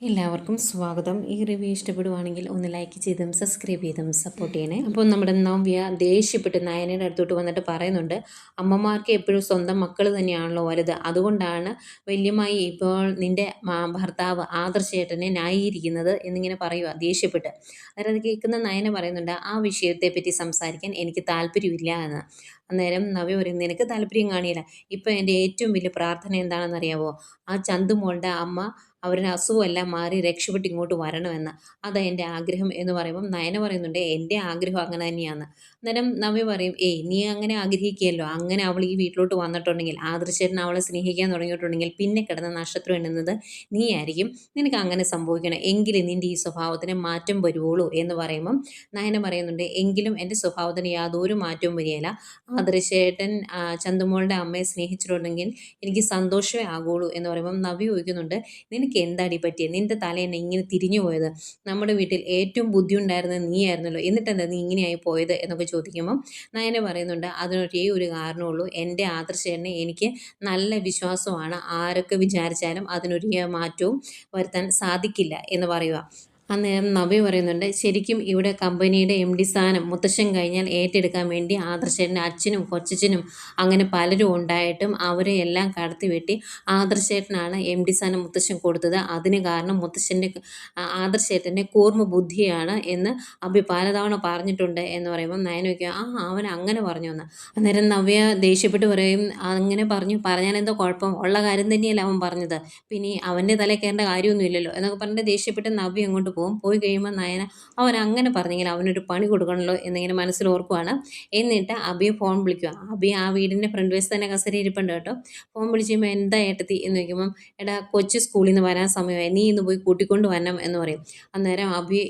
എല്ലാവർക്കും സ്വാഗതം. ഈ റിവ്യൂ ഇഷ്ടപ്പെടുവാണെങ്കിൽ ഒന്ന് ലൈക്ക് ചെയ്തും സബ്സ്ക്രൈബ് ചെയ്തും സപ്പോർട്ട് ചെയ്യണേ. അപ്പോൾ നമ്മുടെ നവ്യ ദേഷ്യപ്പെട്ട് നയനയുടെ അടുത്തോട്ട് വന്നിട്ട് പറയുന്നുണ്ട് അമ്മമാർക്ക് എപ്പോഴും സ്വന്തം മക്കൾ തന്നെയാണല്ലോ വലുത്. അതുകൊണ്ടാണ് വല്യമായി ഇപ്പോൾ നിന്റെ ഭർത്താവ് ആദർശേട്ടനെ ന്യായീകരിക്കുന്നത് എന്നിങ്ങനെ പറയുക ദേഷ്യപ്പെട്ട്. അന്നേരം അത് കേൾക്കുന്ന നയന പറയുന്നുണ്ട് ആ വിഷയത്തെപ്പറ്റി സംസാരിക്കാൻ എനിക്ക് താല്പര്യമില്ല എന്ന്. അന്നേരം നവ്യ പറയും നിനക്ക് താല്പര്യം കാണിയില്ല ഇപ്പം എന്റെ ഏറ്റവും വലിയ പ്രാർത്ഥന എന്താണെന്നറിയാവോ? ആ ചന്തുമോളുടെ അമ്മ അവരുടെ അസുഖമെല്ലാം മാറി രക്ഷപ്പെട്ട് ഇങ്ങോട്ട് വരണമെന്ന്. അതാ എന്റെ ആഗ്രഹം എന്ന് പറയുമ്പം നയന പറയുന്നുണ്ട് എന്റെ ആഗ്രഹം അങ്ങനെ തന്നെയാണ്. അന്നേരം നവ്യ പറയും ഏയ് നീ അങ്ങനെ ആഗ്രഹിക്കുകയല്ലോ. അങ്ങനെ അവൾ ഈ വീട്ടിലോട്ട് വന്നിട്ടുണ്ടെങ്കിൽ ആദർശേട്ടൻ അവളെ സ്നേഹിക്കാൻ തുടങ്ങിയിട്ടുണ്ടെങ്കിൽ പിന്നെ കിടന്ന നക്ഷത്രം എണ്ണുന്നത് നീ ആയിരിക്കും നിനക്ക് അങ്ങനെ സംഭവിക്കണം. എങ്കിലും നിന്റെ ഈ സ്വഭാവത്തിന് മാറ്റം വരുവുള്ളൂ. എന്ന് പറയുമ്പം നയന പറയുന്നുണ്ട് എങ്കിലും എന്റെ സ്വഭാവത്തിന് യാതൊരു മാറ്റവും വരികയില്ല. ആദർശേട്ടൻ ചന്തുമോളുടെ അമ്മയെ സ്നേഹിച്ചിട്ടുണ്ടെങ്കിൽ എനിക്ക് സന്തോഷമേ ആകുള്ളൂ. എന്ന് പറയുമ്പം നവ്യ ചോദിക്കുന്നുണ്ട് നിനക്ക് എന്താടി പറ്റിയത് നിന്റെ തല എന്നെ ഇങ്ങനെ തിരിഞ്ഞു പോയത്? നമ്മുടെ വീട്ടിൽ ഏറ്റവും ബുദ്ധി നീ ആയിരുന്നല്ലോ എന്നിട്ടെന്താ നീ ഇങ്ങനെയായി പോയത്? എന്നൊക്കെ ചോദിക്കുമ്പം നയന പറയുന്നുണ്ട് അതിനൊരേ ഒരു കാരണമുള്ളൂ. എന്റെ ആദർശേനെ എനിക്ക് നല്ല വിശ്വാസമാണ്. ആരൊക്കെ വിചാരിച്ചാലും അതിനൊരു മാറ്റവും വരുത്താൻ സാധിക്കില്ല എന്ന് പറയുക. അന്നേരം നവ്യ പറയുന്നുണ്ട് ശരിക്കും ഇവിടെ കമ്പനിയുടെ എം ഡി സ്ഥാനം മുത്തശ്ശൻ കഴിഞ്ഞാൽ ഏറ്റെടുക്കാൻ വേണ്ടി ആദർശേട്ടന്റെ അച്ഛനും കൊച്ചച്ഛനും അങ്ങനെ പലരും ഉണ്ടായിട്ടും അവരെ എല്ലാം കടത്തി വെട്ടി ആദർശേട്ടനാണ് എം ഡി സ്ഥാനം മുത്തശ്ശൻ കൊടുത്തത്. അതിന് കാരണം മുത്തശ്ശന്റെ ആദർശേട്ടന്റെ കൂർമ്മ ബുദ്ധിയാണ് എന്ന് അഭി പലതവണ പറഞ്ഞിട്ടുണ്ട് എന്ന് പറയുമ്പോൾ നയനൊക്കെ ആ അവൻ അങ്ങനെ പറഞ്ഞു എന്ന്? അന്നേരം നവ്യ ദേഷ്യപ്പെട്ട് പറയും അങ്ങനെ പറഞ്ഞു പറഞ്ഞാൽ എന്തോ കുഴപ്പം ഉള്ള കാര്യം തന്നെയല്ല അവൻ പറഞ്ഞത്. പിന്നെ അവന്റെ തലയിൽ കയറേണ്ട കാര്യമൊന്നുമില്ലല്ലോ എന്നൊക്കെ പറഞ്ഞിട്ട് ദേഷ്യപ്പെട്ട് നവ്യ അങ്ങോട്ട് പോകും പോയി കഴിയുമ്പോൾ നയന അവൻ അങ്ങനെ പറഞ്ഞെങ്കിൽ അവനൊരു പണി കൊടുക്കണമല്ലോ എന്നിങ്ങനെ മനസ്സിൽ ഓർക്കുവാണ്. എന്നിട്ട് അബിയെ ഫോൺ വിളിക്കുക അബി ആ വീടിന്റെ ഫ്രണ്ട് വശത്ത് തന്നെ കസേര ഇരിപ്പുണ്ട് കേട്ടോ. ഫോൺ വിളിച്ച് കഴിയുമ്പോൾ എന്താ ഏട്ടത്തി? എന്ന് ചോദിക്കുമ്പം എടാ കൊച്ചു സ്കൂളിൽ നിന്ന് വരാൻ സമയമായി. നീ ഇന്ന് പോയി കൂട്ടിക്കൊണ്ട് വരണം എന്ന് പറയും. അന്നേരം അബി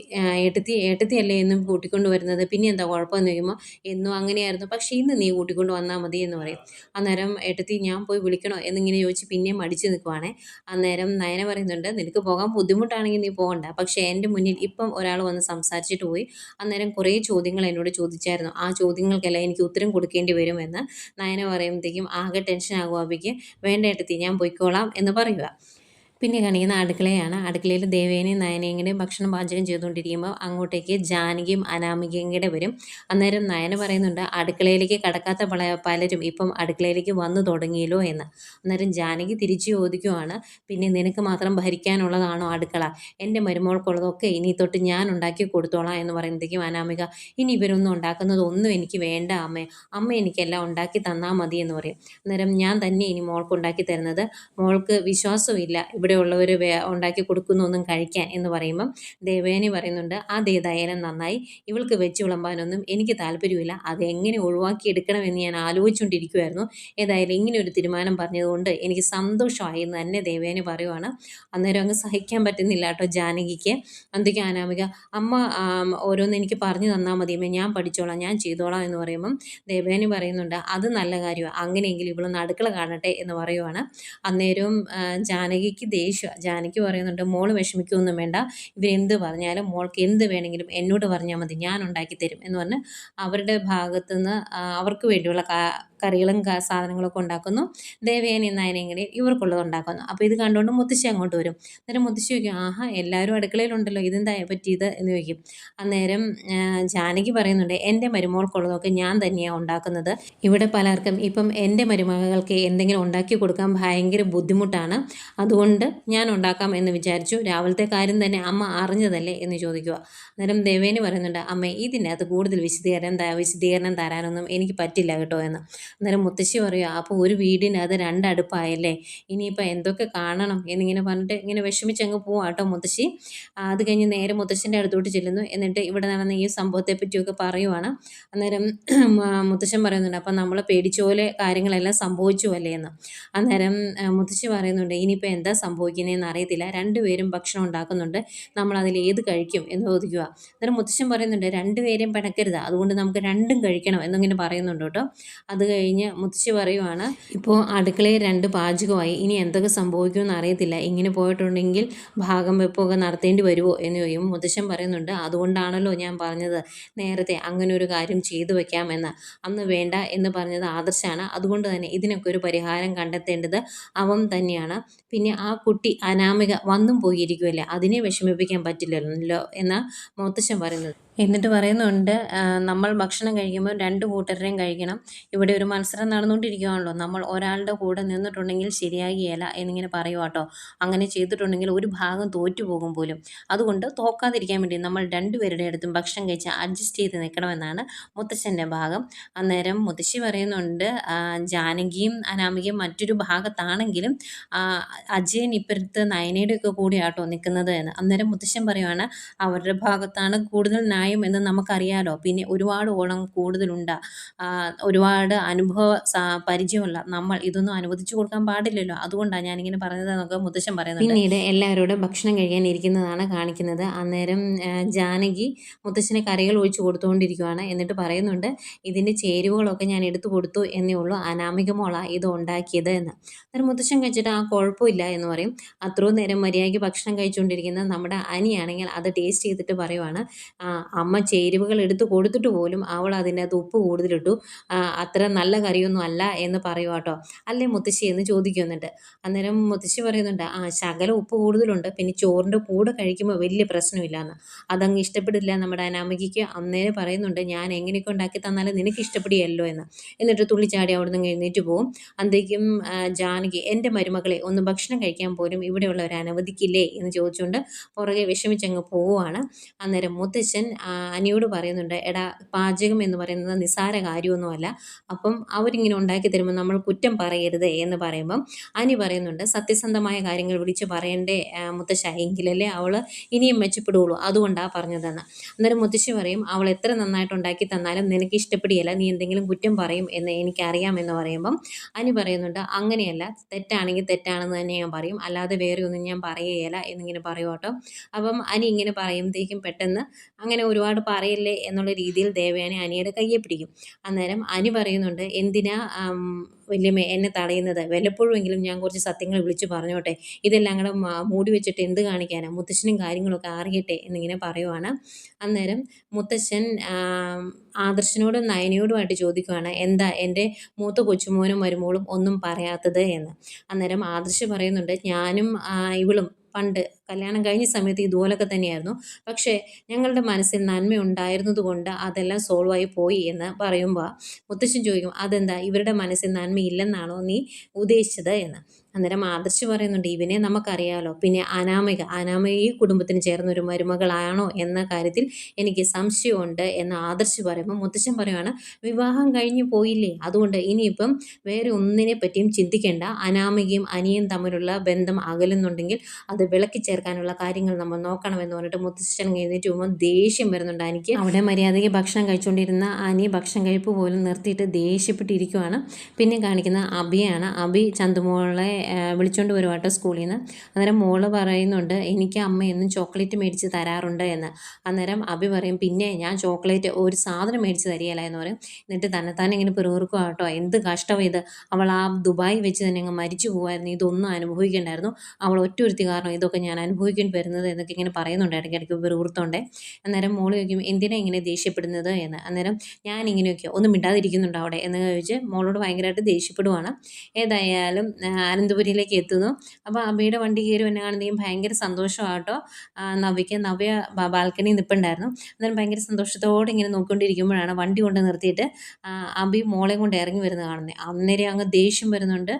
ഏട്ടത്തി ഏട്ടത്തി അല്ലേ എന്നും കൂട്ടിക്കൊണ്ട് വരുന്നത്? പിന്നെ എന്താ കുഴപ്പമെന്ന് ചോദിക്കുമ്പോൾ എന്നും അങ്ങനെയായിരുന്നു. പക്ഷേ ഇന്ന് നീ കൂട്ടിക്കൊണ്ട് വന്നാൽ മതി എന്ന് പറയും. അന്നേരം ഏട്ടത്തി ഞാൻ പോയി വിളിക്കണോ? എന്നിങ്ങനെ ചോദിച്ച് പിന്നെയും മടിച്ച് നിൽക്കുവാണേ അന്നേരം നയന പറയുന്നുണ്ട് നിനക്ക് പോകാൻ ബുദ്ധിമുട്ടാണെങ്കിൽ നീ പോകണ്ട. പക്ഷേ എന്റെ മുന്നിൽ ഇപ്പം ഒരാൾ വന്ന് സംസാരിച്ചിട്ട് പോയി. അന്നേരം കുറേ ചോദ്യങ്ങൾ എന്നോട് ചോദിച്ചായിരുന്നു. ആ ചോദ്യങ്ങൾക്കെല്ലാം എനിക്ക് ഉത്തരം കൊടുക്കേണ്ടി വരുമെന്ന് നയന പറയുമ്പോഴത്തേക്കും ആകെ ടെൻഷൻ ആകും അബിക്ക്. വേണ്ട ഞാൻ പോയിക്കോളാം എന്ന് പറയുക. പിന്നെ കാണിക്കുന്ന അടുക്കളയാണ് അടുക്കളയിൽ ദേവേനയും നയനയും കൂടെ ഭക്ഷണം പാചകം ചെയ്തുകൊണ്ടിരിക്കുമ്പോൾ അങ്ങോട്ടേക്ക് ജാനകിയും അനാമികയും കൂടെ വരും. അന്നേരം നയന പറയുന്നുണ്ട് അടുക്കളയിലേക്ക് കടക്കാത്ത പല പലരും ഇപ്പം അടുക്കളയിലേക്ക് വന്നു തുടങ്ങിയല്ലോ എന്ന്. അന്നേരം ജാനകി തിരിച്ചു ചോദിക്കുവാണ് പിന്നെ നിനക്ക് മാത്രം ഭരിക്കാനുള്ളതാണോ അടുക്കള? എന്റെ മരുമോൾക്കുള്ളതൊക്കെ ഇനി തൊട്ട് ഞാൻ ഉണ്ടാക്കി കൊടുത്തോളാം എന്ന് പറയുമ്പോഴത്തേക്കും അനാമിക ഇനി ഇവരൊന്നും ഉണ്ടാക്കുന്നത് ഒന്നും എനിക്ക് വേണ്ട അമ്മേ. അമ്മ എനിക്കെല്ലാം ഉണ്ടാക്കി തന്നാൽ മതി എന്ന് പറയും. അന്നേരം ഞാൻ തന്നെ ഇനി മോൾക്ക് ഉണ്ടാക്കി തരുന്നത്. മോൾക്ക് വിശ്വാസമില്ല. ഇവിടെയുള്ളവർ ഉണ്ടാക്കി കൊടുക്കുന്നൊന്നും കഴിക്കാൻ എന്ന് പറയുമ്പം ദേവേനി പറയുന്നുണ്ട് ആ അതേതായാലും നന്നായി. ഇവൾക്ക് വെച്ച് വിളമ്പാനൊന്നും എനിക്ക് താല്പര്യമില്ല. അതെങ്ങനെ ഒഴിവാക്കിയെടുക്കണമെന്ന് ഞാൻ ആലോചിച്ചുകൊണ്ടിരിക്കുമായിരുന്നു ഏതായാലും ഇങ്ങനെ ഒരു തീരുമാനം പറഞ്ഞതുകൊണ്ട് എനിക്ക് സന്തോഷമായി എന്ന് തന്നെ ദേവേനി പറയുവാണ്. അന്നേരം അങ്ങ് സഹിക്കാൻ പറ്റുന്നില്ല കേട്ടോ ജാനകിക്ക്. എന്തൊക്കെയാ അനാമിക അമ്മ ഓരോന്ന് എനിക്ക് പറഞ്ഞു തന്നാൽ മതിയമ്മേ. ഞാൻ പഠിച്ചോളാം ഞാൻ ചെയ്തോളാം എന്ന് പറയുമ്പം ദേവേനി പറയുന്നുണ്ട് അത് നല്ല കാര്യമാണ് അങ്ങനെയെങ്കിൽ ഇവളൊന്ന് അടുക്കള കാണട്ടെ എന്ന് പറയുവാണ്. അന്നേരവും ജാനകിക്ക് ജാനകിക്ക് ദേഷ്യം ജാനകി പറയുന്നുണ്ട് മോൾ വിഷമിക്കൊന്നും വേണ്ട. ഇവരെന്ത് പറഞ്ഞാലും മോൾക്ക് എന്ത് വേണമെങ്കിലും എന്നോട് പറഞ്ഞാൽ മതി. ഞാൻ ഉണ്ടാക്കി തരും. എന്ന് പറഞ്ഞ് അവരുടെ ഭാഗത്തുനിന്ന് അവർക്ക് വേണ്ടിയുള്ള കറികളും സാധനങ്ങളൊക്കെ ഉണ്ടാക്കുന്നു. ദേവേനി നയനയും ഇവർക്കുള്ളത് ഉണ്ടാക്കുന്നു. അപ്പോൾ ഇത് കണ്ടുകൊണ്ട് മുത്തശ്ശി അങ്ങോട്ട് വരും. അന്നേരം മുത്തശ്ശി ചോദിക്കും ആഹാ എല്ലാവരും അടുക്കളയിലുണ്ടല്ലോ. ഇതെന്താ പറ്റിയത്? എന്ന് ചോദിക്കും. അന്നേരം ജാനകി പറയുന്നുണ്ട് എന്റെ മരുമകൾക്കുള്ളതൊക്കെ ഞാൻ തന്നെയാണ് ഉണ്ടാക്കുന്നത്. ഇവിടെ പലർക്കും ഇപ്പം എന്റെ മരുമകൾക്ക് എന്തെങ്കിലും ഉണ്ടാക്കി കൊടുക്കാൻ ഭയങ്കര ബുദ്ധിമുട്ടാണ്. അതുകൊണ്ട് ഞാൻ ഉണ്ടാക്കാം എന്ന് വിചാരിച്ചു. രാവിലത്തെ കാര്യം തന്നെ അമ്മ അറിഞ്ഞതല്ലേ? എന്ന് ചോദിക്കുക. അന്നേരം ദേവേനി പറയുന്നുണ്ട് അമ്മ ഇതിനകത്ത് കൂടുതൽ വിശദീകരണം വിശദീകരണം തരാനൊന്നും എനിക്ക് പറ്റില്ല കേട്ടോ എന്ന്. അന്നേരം മുത്തശ്ശി പറയും അപ്പോൾ ഒരു വീടിനകത്ത് രണ്ടടുപ്പായല്ലേ? ഇനിയിപ്പോൾ എന്തൊക്കെ കാണണം? എന്നിങ്ങനെ പറഞ്ഞിട്ട് ഇങ്ങനെ വിഷമിച്ച് അങ്ങ് പോവാം കേട്ടോ മുത്തശ്ശി. അത് കഴിഞ്ഞ് നേരെ മുത്തശ്ശന്റെ അടുത്തോട്ട് ചെല്ലുന്നു. എന്നിട്ട് ഇവിടെ നടന്ന ഈ സംഭവത്തെ പറ്റിയൊക്കെ പറയുവാണ്. അന്നേരം മുത്തശ്ശൻ പറയുന്നുണ്ട് അപ്പം നമ്മൾ പേടിച്ച പോലെ കാര്യങ്ങളെല്ലാം സംഭവിച്ചു അല്ലേ എന്ന്? അന്നേരം മുത്തശ്ശി പറയുന്നുണ്ട് ഇനിയിപ്പോൾ എന്താ സംഭവിക്കുന്നതെന്ന് അറിയത്തില്ല. രണ്ടുപേരും ഭക്ഷണം ഉണ്ടാക്കുന്നുണ്ട്. നമ്മൾ അതിൽ ഏത് കഴിക്കും? എന്ന് ചോദിക്കുക അന്നേരം മുത്തശ്ശൻ പറയുന്നുണ്ട് രണ്ടുപേരെയും പിണക്കരുത്. അതുകൊണ്ട് നമുക്ക് രണ്ടും കഴിക്കണം എന്നിങ്ങനെ പറയുന്നുണ്ട് കേട്ടോ. അത് കഴിഞ്ഞ് മുത്തശ്ശി പറയുവാണ് ഇപ്പോൾ അടുക്കളയിൽ രണ്ട് പാചകമായി ഇനി എന്തൊക്കെ സംഭവിക്കുമെന്ന് അറിയത്തില്ല. ഇങ്ങനെ പോയിട്ടുണ്ടെങ്കിൽ ഭാഗം വെപ്പൊക്കെ നടത്തേണ്ടി വരുമോ എന്ന് ചോദിക്കും മുത്തശ്ശൻ പറയുന്നുണ്ട് അതുകൊണ്ടാണല്ലോ ഞാൻ പറഞ്ഞത്. നേരത്തെ അങ്ങനെ ഒരു കാര്യം ചെയ്തു വെക്കാമെന്ന്. അന്ന് വേണ്ട എന്ന് പറഞ്ഞത് ആദർശാണ്. അതുകൊണ്ട് തന്നെ ഇതിനൊക്കെ ഒരു പരിഹാരം കണ്ടെത്തേണ്ടത് അവൻ തന്നെയാണ്. പിന്നെ ആ കുട്ടി അനാമിക വന്നും പോയിരിക്കുമല്ലേ അതിനെ വിഷമിപ്പിക്കാൻ പറ്റില്ലല്ലോ. എന്ന മുത്തശ്ശൻ പറയുന്നത്. എന്നിട്ട് പറയുന്നുണ്ട് നമ്മൾ ഭക്ഷണം കഴിക്കുമ്പോൾ രണ്ട് കൂട്ടരുടെയും കഴിക്കണം. ഇവിടെ ഒരു മത്സരം നടന്നുകൊണ്ടിരിക്കുകയാണല്ലോ. നമ്മൾ ഒരാളുടെ കൂടെ നിന്നിട്ടുണ്ടെങ്കിൽ ശരിയാകിയല്ല എന്നിങ്ങനെ പറയുക കേട്ടോ അങ്ങനെ ചെയ്തിട്ടുണ്ടെങ്കിൽ ഒരു ഭാഗം തോറ്റുപോകും പോലും. അതുകൊണ്ട് തോക്കാതിരിക്കാൻ വേണ്ടി നമ്മൾ രണ്ടുപേരുടെ അടുത്തും ഭക്ഷണം കഴിച്ച് അഡ്ജസ്റ്റ് ചെയ്ത് നിൽക്കണമെന്നാണ് മുത്തശ്ശന്റെ ഭാഗം. അന്നേരം മുത്തശ്ശി പറയുന്നുണ്ട് ജാനകിയും അനാമികയും മറ്റൊരു ഭാഗത്താണെങ്കിലും അജയൻ ഇപ്പുറത്ത് നയനയുടെ ഒക്കെ കൂടെയാട്ടോ നിൽക്കുന്നത് എന്ന്. അന്നേരം മുത്തശ്ശൻ പറയുവാണ് അവരുടെ ഭാഗത്താണ് കൂടുതൽ ന്യായം എന്ന് നമുക്കറിയാലോ. പിന്നെ ഒരുപാട് ഓണം കൂടുതലുണ്ട്. ഒരുപാട് അനുഭവ പരിചയമുള്ള നമ്മൾ ഇതൊന്നും അനുവദിച്ചു കൊടുക്കാൻ പാടില്ലല്ലോ. അതുകൊണ്ടാണ് ഞാനിങ്ങനെ പറഞ്ഞത് നമുക്ക് മുത്തശ്ശൻ പറയുന്നത് പിന്നീട് എല്ലാവരോടും ഭക്ഷണം കഴിക്കാൻ ഇരിക്കുന്നതാണ് കാണിക്കുന്നത്. അന്നേരം ജാനകി മുത്തശ്ശനെ കറികൾ ഒഴിച്ചു കൊടുത്തുകൊണ്ടിരിക്കുകയാണ് എന്നിട്ട് പറയുന്നുണ്ട് ഇതിന്റെ ചേരുവകളൊക്കെ ഞാൻ എടുത്തു കൊടുത്തു എന്നേ ഉള്ളൂ. അനാമിക മോള ഇത് ഉണ്ടാക്കിയത് എന്ന്. അന്നേരം മുത്തശ്ശൻ കഴിച്ചിട്ട് ആ കുഴപ്പമില്ല എന്ന് പറയും. അത്രയും നേരം മര്യാദയ്ക്ക് ഭക്ഷണം കഴിച്ചുകൊണ്ടിരിക്കുന്ന നമ്മുടെ അനിയാണെങ്കിൽ അത് ടേസ്റ്റ് ചെയ്തിട്ട് പറയുവാണ്. "ആ, അമ്മ ചേരുവകൾ എടുത്ത് കൊടുത്തിട്ട് പോലും അവൾ അതിന്റെ അകത്ത് ഉപ്പ് കൂടുതലിട്ടു. അത്ര നല്ല കറിയൊന്നും അല്ല എന്ന് പറയുക കേട്ടോ അല്ലേ മുത്തശ്ശി എന്ന് ചോദിക്കുന്നുണ്ട് അന്നേരം മുത്തശ്ശി പറയുന്നുണ്ട് ആ ശകല ഉപ്പ് കൂടുതലുണ്ട്. പിന്നെ ചോറിന്റെ കൂടെ കഴിക്കുമ്പോൾ വലിയ പ്രശ്നമില്ല എന്ന് അതങ്ങ് ഇഷ്ടപ്പെടില്ല നമ്മുടെ അനാമികയ്ക്ക്. അന്നേരം പറയുന്നുണ്ട് ഞാൻ എങ്ങനെയൊക്കെ ഉണ്ടാക്കി തന്നാലും നിനക്ക് ഇഷ്ടപ്പെടുകയല്ലോ എന്ന്. എന്നിട്ട് തുള്ളിച്ചാടി അവിടെ നിന്ന് എഴുന്നേറ്റ് പോവും. അന്തേക്കും ജാനകി എന്റെ മരുമകളെ ഒന്ന് ഭക്ഷണം കഴിക്കാൻ പോലും ഇവിടെയുള്ളവർ അനുവദിക്കില്ലേ എന്ന് ചോദിച്ചുകൊണ്ട് പുറകെ വിഷമിച്ചങ്ങ് പോവുകയാണ് അന്നേരം മുത്തശ്ശൻ അനിയോട് പറയുന്നുണ്ട് എടാ പാചകം എന്ന് പറയുന്നത് നിസ്സാര കാര്യമൊന്നുമല്ല. അപ്പം അവരിങ്ങനെ ഉണ്ടാക്കി തരുമ്പോൾ നമ്മൾ കുറ്റം പറയരുത് എന്ന് പറയുമ്പം അനി പറയുന്നുണ്ട് സത്യസന്ധമായ കാര്യങ്ങൾ വിളിച്ച് പറയണ്ടേ മുത്തശ്ശ? എങ്കിലല്ലേ അവൾ ഇനിയും മെച്ചപ്പെടുകയുള്ളൂ അതുകൊണ്ടാണ് പറഞ്ഞതെന്ന്. അന്നേരം മുത്തശ്ശി പറയും അവൾ എത്ര നന്നായിട്ട് ഉണ്ടാക്കി തന്നാലും നിനക്ക് ഇഷ്ടപ്പെടുകയില്ല നീ എന്തെങ്കിലും കുറ്റം പറയും എന്ന് എനിക്കറിയാമെന്ന് പറയുമ്പം അനി പറയുന്നുണ്ട് അങ്ങനെയല്ല. തെറ്റാണെങ്കിൽ തെറ്റാണെന്ന് തന്നെ ഞാൻ പറയും. അല്ലാതെ വേറെ ഒന്നും ഞാൻ പറയുകയില്ല എന്നിങ്ങനെ പറയുമോട്ടോ അപ്പം അനി ഇങ്ങനെ പറയുമ്പോഴത്തേക്കും പെട്ടെന്ന് അങ്ങനെ ഒരുപാട് പറയല്ലേ എന്നുള്ള രീതിയിൽ ദേവയാനി അനിയുടെ കയ്യെ പിടിക്കും. അന്നേരം അനി പറയുന്നുണ്ട് എന്തിനാ വലിയ വല്യമ്മ എന്നെ തടയുന്നത്? വല്ലപ്പോഴുമെങ്കിലും ഞാൻ കുറച്ച് സത്യങ്ങൾ വിളിച്ചു പറഞ്ഞോട്ടെ? ഇതെല്ലാം കൂടെ മൂടി വെച്ചിട്ട് എന്ത് കാണിക്കാനാണ് മുത്തശ്ശനും കാര്യങ്ങളൊക്കെ അറിയട്ടെ എന്നിങ്ങനെ പറയുവാണ്. അന്നേരം മുത്തശ്ശൻ ആദർശനോടും നയനയോടുമായിട്ട് ചോദിക്കുവാണ് എന്താ എന്റെ മൂത്ത കൊച്ചുമോനും മരുമോളും ഒന്നും പറയാത്തത്? എന്ന്. അന്നേരം ആദർശ് പറയുന്നുണ്ട് ഞാനും ഇവളും പണ്ട് കല്യാണം കഴിഞ്ഞ സമയത്ത് ഇതുപോലൊക്കെ തന്നെയായിരുന്നു. പക്ഷേ ഞങ്ങളുടെ മനസ്സിൽ നന്മ ഉണ്ടായിരുന്നത് കൊണ്ട് അതെല്ലാം സോൾവായി പോയി എന്ന് പറയുമ്പോൾ മുത്തശ്ശൻ ചോദിക്കും അതെന്താ? ഇവരുടെ മനസ്സിൽ നന്മയില്ലെന്നാണോ നീ ഉദ്ദേശിച്ചത്? എന്ന്. അന്നേരം ആദർശ് പറയുന്നുണ്ട് ഇവനെ നമുക്കറിയാമല്ലോ പിന്നെ അനാമിക അനാമിക ഈ കുടുംബത്തിന് ചേർന്ന ഒരു മരുമകളാണോ എന്ന കാര്യത്തിൽ എനിക്ക് സംശയമുണ്ട് എന്ന് ആദർശ് പറയുമ്പോൾ മുത്തശ്ശൻ പറയുകയാണ് വിവാഹം കഴിഞ്ഞു പോയില്ലേ അതുകൊണ്ട് ഇനിയിപ്പം വേറെ ഒന്നിനെ പറ്റിയും ചിന്തിക്കേണ്ട. അനാമികയും അനിയും തമ്മിലുള്ള ബന്ധം അകലുന്നുണ്ടെങ്കിൽ അത് വിളക്കി ചേർക്കാനുള്ള കാര്യങ്ങൾ നമ്മൾ നോക്കണമെന്ന് പറഞ്ഞിട്ട് മുത്തശ്ശൻ എഴുന്നേറ്റ് പോകുമ്പോൾ ദേഷ്യം വരുന്നുണ്ട് എനിക്ക് അവിടെ മര്യാദയ്ക്ക് ഭക്ഷണം കഴിച്ചുകൊണ്ടിരുന്ന അനി ഭക്ഷണം കഴിപ്പ് പോലും നിർത്തിയിട്ട് ദേഷ്യപ്പെട്ടിരിക്കുവാണ്. പിന്നെ കാണിക്കുന്ന അബിയാണ് അബി ചന്തുമോളെ വിളിച്ചോണ്ട് വരും കേട്ടോ സ്കൂളിൽ നിന്ന് അന്നേരം മോൾ പറയുന്നുണ്ട് എനിക്ക് അമ്മ എന്നും ചോക്ലേറ്റ് മേടിച്ച് തരാറുണ്ട് എന്ന്. അന്നേരം അബി പറയും പിന്നെ ഞാൻ ചോക്ലേറ്റ് ഒരു സാധനം മേടിച്ച് തരികയില്ല എന്ന് പറയും. എന്നിട്ട് തന്നെത്താനെ ഇങ്ങനെ പിറുപിറുക്കുക കേട്ടോ എന്ത് കഷ്ടം ഇത്. അവൾ ആ ദുബായി വെച്ച് തന്നെ അങ്ങ് മരിച്ചു പോകുമായിരുന്നു ഇതൊന്നും അനുഭവിക്കണ്ടായിരുന്നു. അവൾ ഒറ്റൊരുത്തി കാരണം ഇതൊക്കെ ഞാൻ അനുഭവിക്കേണ്ടി വരുന്നത് എന്നൊക്കെ ഇങ്ങനെ പറയുന്നുണ്ട് ഇടയ്ക്കിടയ്ക്ക് പിറുപിറുത്തോണ്ടേ. അന്നേരം മോൾ ചോദിക്കും എന്തിനാ ഇങ്ങനെ ദേഷ്യപ്പെടുന്നത് എന്ന്. അന്നേരം ഞാൻ ഇങ്ങനെയൊക്കെ ഒന്നും മിണ്ടാതിരിക്കുന്നുണ്ടോ അവിടെ? എന്ന് ചോദിച്ച് മോളോട് ഭയങ്കരമായിട്ട് ദേഷ്യപ്പെടുവാണ്. ഏതായാലും ആ, അനന്തപുരിയിലേക്ക് എത്തുന്നു. അപ്പോൾ അബിയുടെ വണ്ടി കയറി എന്നെ കാണുന്നതും ഭയങ്കര സന്തോഷമാട്ടോ. നവ്യയ്ക്ക് നവ്യ ബാൽക്കണി നിൽപ്പുണ്ടായിരുന്നു അന്നേരം ഭയങ്കര സന്തോഷത്തോടെ ഇങ്ങനെ നോക്കിക്കൊണ്ടിരിക്കുമ്പോഴാണ് വണ്ടി കൊണ്ട് നിർത്തിയിട്ട് അബി മോളെ കൊണ്ട് ഇറങ്ങി വരുന്ന കാണുന്നത്. അന്നേരം അങ്ങ് ദേഷ്യം വരുന്നുണ്ട്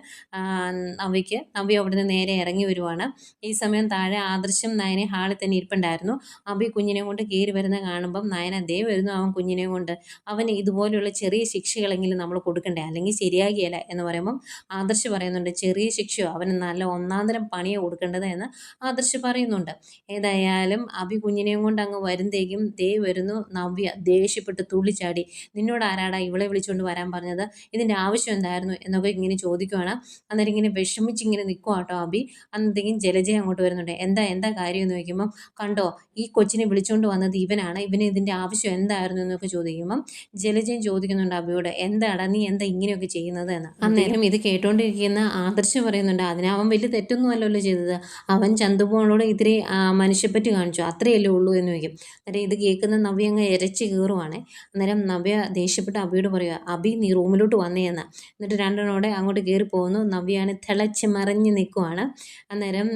നവ്യക്ക് നവ്യ അവിടുന്ന് നേരെ ഇറങ്ങി വരുവാണ്. ഈ സമയം താഴെ ആദർശം നയനെ ഹാളിൽ തന്നെ ഇരിപ്പുണ്ടായിരുന്നു. അബി കുഞ്ഞിനെ കൊണ്ട് കയറി വരുന്ന കാണുമ്പം നയന ദേ വരുന്നു അവൻ കുഞ്ഞിനെ കൊണ്ട്. അവന് ഇതുപോലെയുള്ള ചെറിയ ശിക്ഷകളെങ്കിലും നമ്മൾ കൊടുക്കണ്ടേ? അല്ലെങ്കിൽ ശരിയാകിയല്ല എന്ന് പറയുമ്പം ആദർശ് പറയുന്നുണ്ട് ചെറിയ ശിക്ഷയോ അവന് നല്ല ഒന്നാന്തരം പണിയോ കൊടുക്കേണ്ടത് എന്ന് ആദർശ് പറയുന്നുണ്ട്. ഏതായാലും അഭി കുഞ്ഞിനെയും കൊണ്ട് അങ്ങ് വരുന്നേക്കും. ദേ വരുന്നു നവ്യ. ദേഷ്യപ്പെട്ട് തുള്ളിച്ചാടി നിന്നോട് ആരാടാ ഇവളെ വിളിച്ചുകൊണ്ട് വരാൻ പറഞ്ഞത്? ഇതിന്റെ ആവശ്യം എന്തായിരുന്നു എന്നൊക്കെ ഇങ്ങനെ ചോദിക്കുവാണ്. അന്നേരം ഇങ്ങനെ വിഷമിച്ച് ഇങ്ങനെ നിൽക്കുക കേട്ടോ അഭി. അന്നത്തേക്കും ജലജയം അങ്ങോട്ട് വരുന്നുണ്ട്. എന്താ എന്താ കാര്യം എന്ന് ചോദിക്കുമ്പം കണ്ടോ ഈ കൊച്ചിനെ വിളിച്ചുകൊണ്ട് വന്നത് ഇവനാണ്. ഇവന് ഇതിന്റെ ആവശ്യം എന്തായിരുന്നു എന്നൊക്കെ ചോദിക്കുമ്പം ജലജയം ചോദിക്കുന്നുണ്ട് അഭിയോട്. എന്താടാ നീ എന്താ ഇങ്ങനെയൊക്കെ ചെയ്യുന്നത് എന്ന്? അന്നേരം ഇത് കേട്ടോണ്ടിരിക്കുന്ന ആദർശം പറയുന്നുണ്ട് അതിന് അവൻ വലിയ തെറ്റൊന്നും അല്ലല്ലോ ചെയ്തത്. അവൻ ചന്തുപോണോട് ഇത്തിരി മനുഷ്യപ്പറ്റി കാണിച്ചു. അത്രയല്ലേ ഉള്ളൂ എന്ന് ചോദിക്കും. അന്നേരം ഇത് കേൾക്കുന്ന നവ്യ അങ്ങ് ഇരച്ച് കീറുവാണ്. അന്നേരം നവ്യ ദേഷ്യപ്പെട്ട് അബിയോട് പറയുക അബി നീ റൂമിലോട്ട് വന്നേ എന്ന്. എന്നിട്ട് രണ്ടെണ്ണോടെ അങ്ങോട്ട് കയറി പോകുന്നു. നവ്യാണ് തിളച്ച് മറിഞ്ഞ് നിൽക്കുവാണ്. അന്നേരം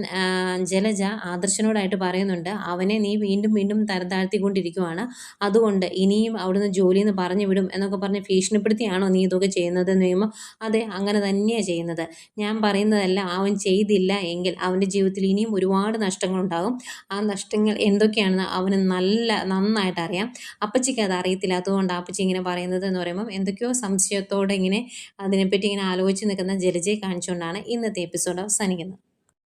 ജലജ ആദർശനോടായിട്ട് പറയുന്നുണ്ട് അവനെ നീ വീണ്ടും വീണ്ടും തരതാഴ്ത്തിക്കൊണ്ടിരിക്കുവാണ്. അതുകൊണ്ട് ഇനിയും അവിടുന്ന് ജോലിയിൽ നിന്ന് പറഞ്ഞു വിടും എന്നൊക്കെ പറഞ്ഞ് ഭീഷണിപ്പെടുത്തിയാണോ നീ ഇതൊക്കെ ചെയ്യുന്നത് എന്ന് ചോദിക്കുമ്പോൾ അതെ അങ്ങനെ തന്നെയാണ് ചെയ്യുന്നത്. ഞാൻ പറയുന്നതല്ല അവൻ ചെയ്തില്ല എങ്കിൽ അവന്റെ ജീവിതത്തിൽ ഇനിയും ഒരുപാട് നഷ്ടങ്ങളുണ്ടാകും. ആ നഷ്ടങ്ങൾ എന്തൊക്കെയാണെന്ന് അവന് നല്ല നന്നായിട്ട് അറിയാം. അപ്പച്ചിക്ക് അത് അറിയത്തില്ല. അതുകൊണ്ട് അപ്പച്ചി ഇങ്ങനെ പറയുന്നത് എന്ന് പറയുമ്പം എന്തൊക്കെയോ സംശയത്തോടെ ഇങ്ങനെ അതിനെപ്പറ്റി ഇങ്ങനെ ആലോചിച്ച് നിൽക്കുന്ന ജലജയെ കാണിച്ചുകൊണ്ടാണ് ഇന്നത്തെ എപ്പിസോഡ് അവസാനിക്കുന്നത്.